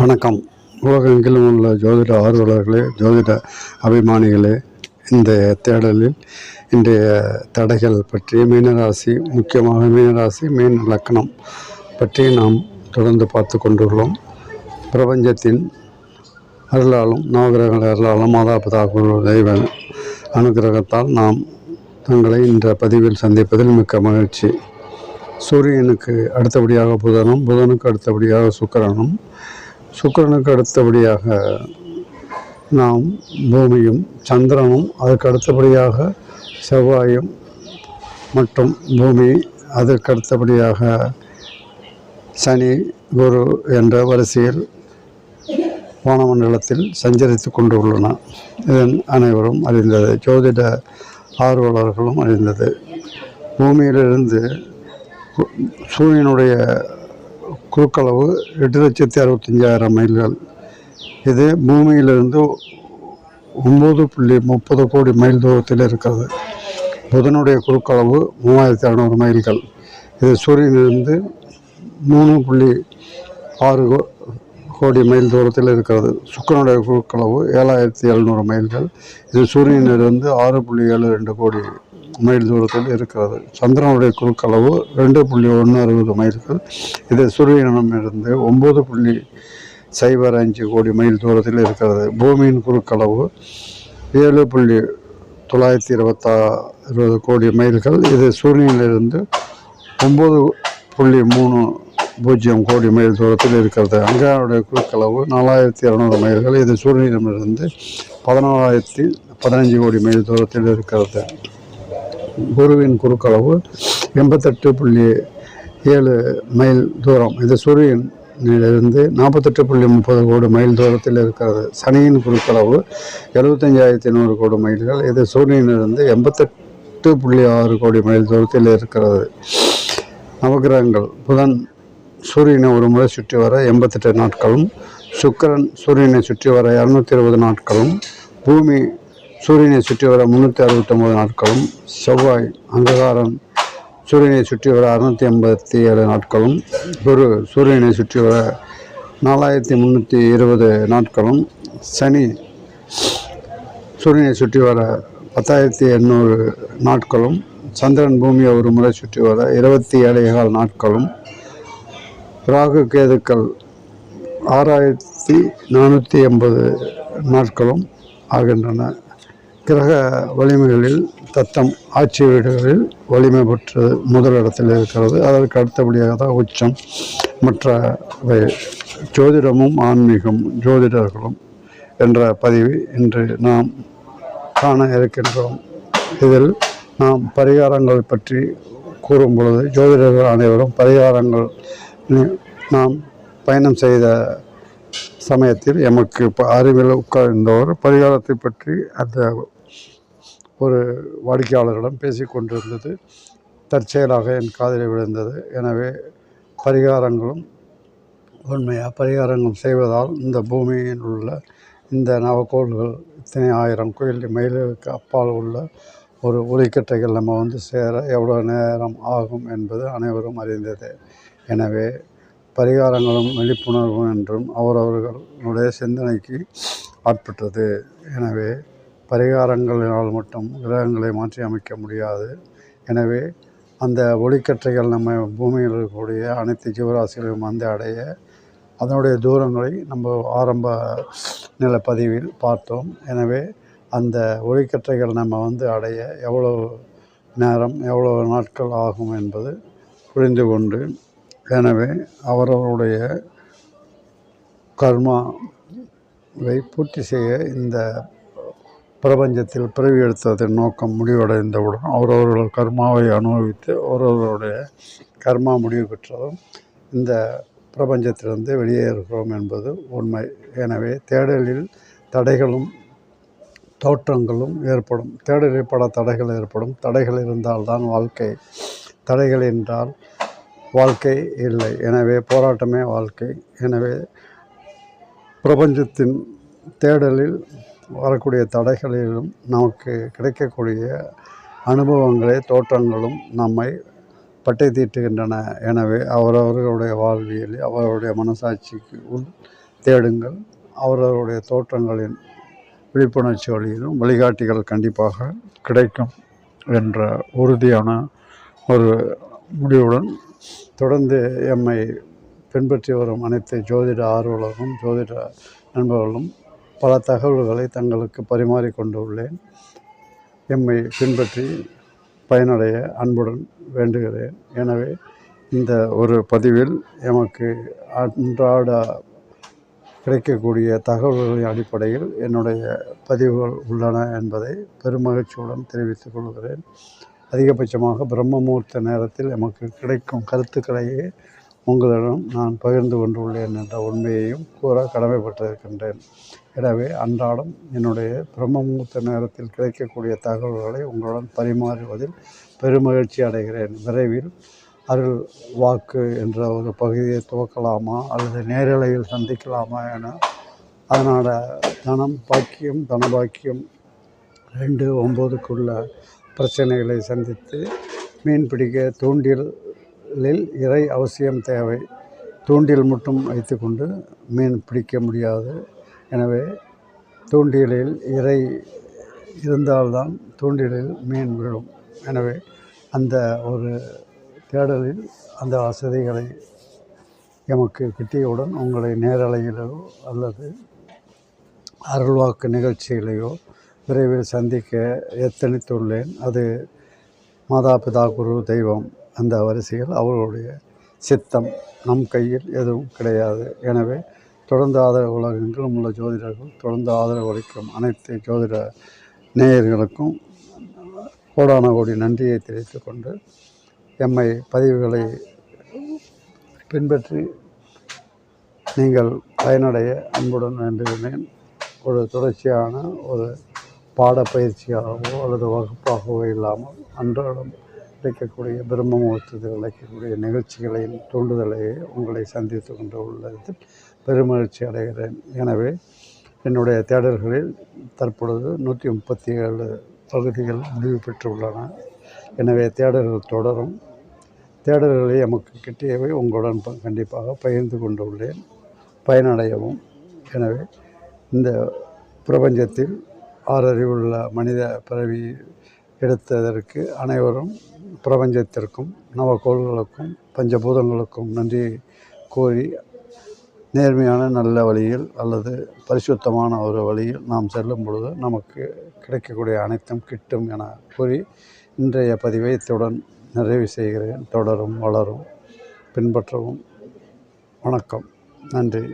வணக்கம். உலகெங்கிலும் உள்ள ஜோதிட ஆர்வலர்களே ஜோதிட அபிமானிகளே இந்த தேடலில் இன்றைய தடைகள் பற்றி மீனராசி முக்கியமாக மீனராசி மீன் லக்கணம் பற்றி நாம் தொடர்ந்து பார்த்து கொண்டுள்ளோம். பிரபஞ்சத்தின் அருளாலும் நவகிரகங்கள் அருளாலும் மாதாபிதா தெய்வ அனுகிரகத்தால் நாம் தங்களை இந்த பதிவில் சந்திப்பதில் மிக்க மகிழ்ச்சி. சூரியனுக்கு அடுத்தபடியாக புதனும் புதனுக்கு அடுத்தபடியாக சுக்கரனும் சுக்கரனுக்கு அடுத்தபடியாக நாம் பூமியும் சந்திரனும் அதற்கு அடுத்தபடியாக செவ்வாயும் மற்றும் பூமி அதற்கு அடுத்தபடியாக சனி குரு என்ற வரிசையில் வானமண்டலத்தில் சஞ்சரித்து கொண்டு உள்ளன இதன் அனைவரும் அறிந்தது. ஜோதிட ஆர்வலர்களும் அறிந்தது. பூமியிலிருந்து சூரியனுடைய குறுக்களவு எட்டு லட்சத்தி அறுபத்தஞ்சாயிரம் மைல்கள். இது பூமியிலிருந்து ஒம்பது புள்ளி முப்பது கோடி மைல் தூரத்தில் இருக்கிறது. புதனுடைய குறுக்களவு மூவாயிரத்தி அறநூறு மைல்கள். இது சூரியனிலிருந்து மூணு புள்ளி ஆறு கோ- கோடி மைல் தூரத்தில் இருக்கிறது. சுக்கரனுடைய குறுக்களவு ஏழாயிரத்தி எழுநூறு மைல்கள். இது சூரியனிலிருந்து ஆறு புள்ளி ஏழு ரெண்டு கோடி மைல் தூரத்தில் இருக்கிறது சந்திரனுடைய குறுக்களவு ரெண்டு புள்ளி ஒன்று அறுபது மைல்கள். இது சூரியனிடமிருந்து ஒம்பது புள்ளி சைபர் அஞ்சு கோடி மைல் தூரத்தில் இருக்கிறது. பூமியின் குறுக்களவு ஏழு புள்ளி தொள்ளாயிரத்தி இருபத்தா இருபது கோடி மைல்கள். இது சூரியனிலிருந்து ஒம்பது புள்ளி மூணு பூஜ்ஜியம் கோடி மைல் தூரத்தில் இருக்கிறது. அங்கானுடைய குறுக்களவு நாலாயிரத்தி இரநூறு மைல்கள். இது சூரியனிடமிருந்து பதினாலாயிரத்தி பதினஞ்சு கோடி மைல் தூரத்தில் இருக்கிறது. குருவின் குறுக்களவு எண்பத்தெட்டு புள்ளி ஏழு மைல் தூரம். இது சூரியனிலிருந்து நாற்பத்தெட்டு புள்ளி முப்பது கோடி மைல் தூரத்தில் இருக்கிறது. சனியின் குறுக்களவு எழுபத்தஞ்சாயிரத்தி நூறு கோடி மைல்கள். இது சூரியனிலிருந்து எண்பத்தெட்டு புள்ளி ஆறு கோடி மைல் தூரத்தில் இருக்கிறது. நவகிரகங்கள். புதன் சூரியனை ஒரு முறை சுற்றி வர எண்பத்தெட்டு நாட்களும் சுக்கிரன் சூரியனை சுற்றி வர இரநூத்தி இருபது நாட்களும் பூமி சூரியனை சுற்றி வர முந்நூற்றி அறுபத்தொம்போது நாட்களும் செவ்வாய் அங்ககாரம் சூரியனை சுற்றி வர அறுநூற்றி எண்பத்தி ஏழு நாட்களும் குரு சூரியனை சுற்றி வர நாலாயிரத்தி முந்நூற்றி இருபது நாட்களும் சனி சூரியனை சுற்றி வர பத்தாயிரத்தி எண்ணூறு நாட்களும் சந்திரன் பூமியை ஒரு முறை சுற்றி வர இருபத்தி ஏழேகால் நாட்களும் ராகு கேதுக்கள் ஆறாயிரத்தி நானூற்றி எண்பது நாட்களும் ஆகின்றன. கிரக வலிமைகளில் தத்தம் ஆட்சி வீடுகளில் வலிமை பெற்று முதலிடத்தில் இருக்கிறது. அதற்கு அடுத்தபடியாக தான் உச்சம். மற்றவை ஜோதிடமும் ஆன்மீகம் ஜோதிடர்களும் என்ற பதிவு இன்று நாம் காண இருக்கின்றோம். இதில் நாம் பரிகாரங்கள் பற்றி கூறும் பொழுது ஜோதிடர்கள் அனைவரும் பரிகாரங்கள் நாம் பயணம் செய்த சமயத்தில் எமக்கு இப்போ அருகில் உட்கார்ந்தவர் பரிகாரத்தை பற்றி அந்த ஒரு வாடிக்கையாளரிடம் பேசி கொண்டிருந்தது தற்செயலாக என் காதில் விழுந்தது. எனவே பரிகாரங்களும் உண்மையாக பரிகாரங்கள் செய்வதால் இந்த பூமியில் உள்ள இந்த நவக்கோள்கள் இத்தனை ஆயிரம் கோயில் மயிலுக்கு அப்பால் உள்ள ஒரு ஒளிக்கட்டைகள் நம்ம வந்து சேர எவ்வளோ நேரம் ஆகும் என்பது அனைவரும் அறிந்தது. எனவே பரிகாரங்களும் விழிப்புணர்வும் என்றும் அவரவர்களுடைய சிந்தனைக்கு ஆட்பட்டது. எனவே பரிகாரங்களினால் மட்டும் கிரகங்களை மாற்றி அமைக்க முடியாது. எனவே அந்த ஒளிக்கற்றைகள் நம்ம பூமியில் இருக்கக்கூடிய அனைத்து ஜீவராசிகளையும் வந்து அடைய அதனுடைய தூரங்களை நம்ம ஆரம்ப நில பதிவில் பார்த்தோம். எனவே அந்த ஒளிக்கற்றைகள் நம்ம வந்து அடைய எவ்வளோ நேரம் எவ்வளோ நாட்கள் ஆகும் என்பது புரிந்து கொண்டு எனவே அவரவருடைய கர்மாவை பூர்த்தி செய்ய இந்த பிரபஞ்சத்தில் பிறவி எடுத்ததன் நோக்கம் முடிவடைந்தவுடன் அவரவர்கள் கர்மாவை அனுபவித்து அவரவருடைய கர்மா முடிவு பெற்றதும் இந்த பிரபஞ்சத்திலிருந்து வெளியேறுகிறோம் என்பது உண்மை. எனவே தேடலில் தடைகளும் தோற்றங்களும் ஏற்படும். தேடலில் பல தடைகள் ஏற்படும். தடைகள் இருந்தால்தான் வாழ்க்கை. தடைகள் என்றால் வாழ்க்கை இல்லை. எனவே போராட்டமே வாழ்க்கை. எனவே பிரபஞ்சத்தின் தேடலில் வரக்கூடிய தடைகளிலும் நமக்கு கிடைக்கக்கூடிய அனுபவங்களே தோற்றங்களும் நம்மை பட்டை தீட்டுகின்றன. எனவே அவரவர்களுடைய வாழ்வியல் அவர்களுடைய மனசாட்சிக்கு உள் தேடுங்கள். அவரவருடைய தோற்றங்களின் விழிப்புணர்ச்சி வழியிலும் வழிகாட்டிகள் கண்டிப்பாக கிடைக்கும் என்ற உறுதியான ஒரு முடிவுடன் தொடர்ந்து எம்மை பின்பற்றி வரும் அனைத்து ஜோதிட ஆர்வலர்களும் ஜோதிட நண்பர்களும் பல தகவல்களை தங்களுக்கு பரிமாறிக்கொண்டு உள்ளேன் எம்மை பின்பற்றி பயனடைய அன்புடன் வேண்டுகிறேன். எனவே இந்த ஒரு பதிவில் எமக்கு அன்றாட கிடைக்கக்கூடிய தகவல்களின் அடிப்படையில் என்னுடைய பதிவுகள் உள்ளன என்பதை பெருமகிழ்ச்சியுடன் தெரிவித்துக் கொள்கிறேன். அதிகபட்சமாக பிரம்மமுகூர்த்த நேரத்தில் எமக்கு கிடைக்கும் கருத்துக்களையே உங்களிடம் நான் பகிர்ந்து கொண்டுள்ளேன் என்ற உண்மையையும் கூற கடமைப்பட்டிருக்கின்றேன். எனவே அன்றாடம் என்னுடைய பிரம்மமுகூர்த்த நேரத்தில் கிடைக்கக்கூடிய தகவல்களை உங்களுடன் பரிமாறுவதில் பெருமகிழ்ச்சி அடைகிறேன். விரைவில் அருள் வாக்கு என்ற ஒரு பகுதியை துவக்கலாமா அல்லது நேரலையில் சந்திக்கலாமா என அதனால் தனம் பாக்கியம் தனபாக்கியம் ரெண்டு ஒம்போதுக்குள்ள பிரச்சனைகளை சந்தித்து மீன் பிடிக்க தூண்டிலில் இறை அவசியம் தேவை. தூண்டில் மட்டும் வைத்துக்கொண்டு மீன் பிடிக்க முடியாது. எனவே தூண்டிலில் இறை இருந்தால்தான் தூண்டிலில் மீன் விழும். எனவே அந்த ஒரு தேடலில் அந்த வசதிகளை எமக்கு கிட்டியவுடன் உங்களை நேரலையிலோ அல்லது அருள்வாக்கு நிகழ்ச்சிகளையோ விரைவில் சந்திக்க எத்தனித்துள்ளேன். அது மாதா பிதா குரு தெய்வம் அந்த வரிசையில் அவர்களுடைய சித்தம் நம் கையில் எதுவும் கிடையாது. எனவே தொடர்ந்து ஆதரவு உலகெங்கிலும் உள்ள ஜோதிடர்கள் தொடர்ந்து ஆதரவு அளிக்கும் அனைத்து ஜோதிட நேயர்களுக்கும் கோடான கோடி நன்றியை தெரிவித்து கொண்டு எம்மை பதிவுகளை பின்பற்றி நீங்கள் பயனடைய அன்புடன் வேண்டுகிறேன் ஒரு தொடர்ச்சியான ஒரு பாடப்பயிற்சியாகவோ அல்லது வகுப்பாகவோ இல்லாமல் அன்றாடம் கிடைக்கக்கூடிய பிரம்ம முகூர்த்தத்தில் கிடைக்கக்கூடிய நிகழ்ச்சிகளின் தூண்டுதலையே உங்களை சந்தித்து கொண்டு உள்ளதில் பெருமகிழ்ச்சி அடைகிறேன். எனவே என்னுடைய தேடல்களில் தற்பொழுது நூற்றி முப்பத்தி ஏழு பகுதிகள் முடிவு பெற்றுள்ளன. எனவே தேடல்கள் தொடரும். தேடல்களை எமக்கு கிட்டியவை உங்களுடன் கண்டிப்பாக பகிர்ந்து கொண்டுள்ளேன். பயனடையவும். எனவே இந்த பிரபஞ்சத்தில் ஆறறிவுள்ள மனித பிறவி எடுத்ததற்கு அனைவரும் பிரபஞ்சத்திற்கும் நவகோள்களுக்கும் பஞ்சபூதங்களுக்கும் நன்றி கோரி நேர்மையான நல்ல வழியில் அல்லது பரிசுத்தமான ஒரு வழியில் நாம் செல்லும் பொழுது நமக்கு கிடைக்கக்கூடிய அனைத்தும் கிட்டும் என கூறி இன்றைய பதிவை இத்துடன் நிறைவு செய்கிறேன். தொடரும் வளரும் பின்பற்றவும். வணக்கம். நன்றி.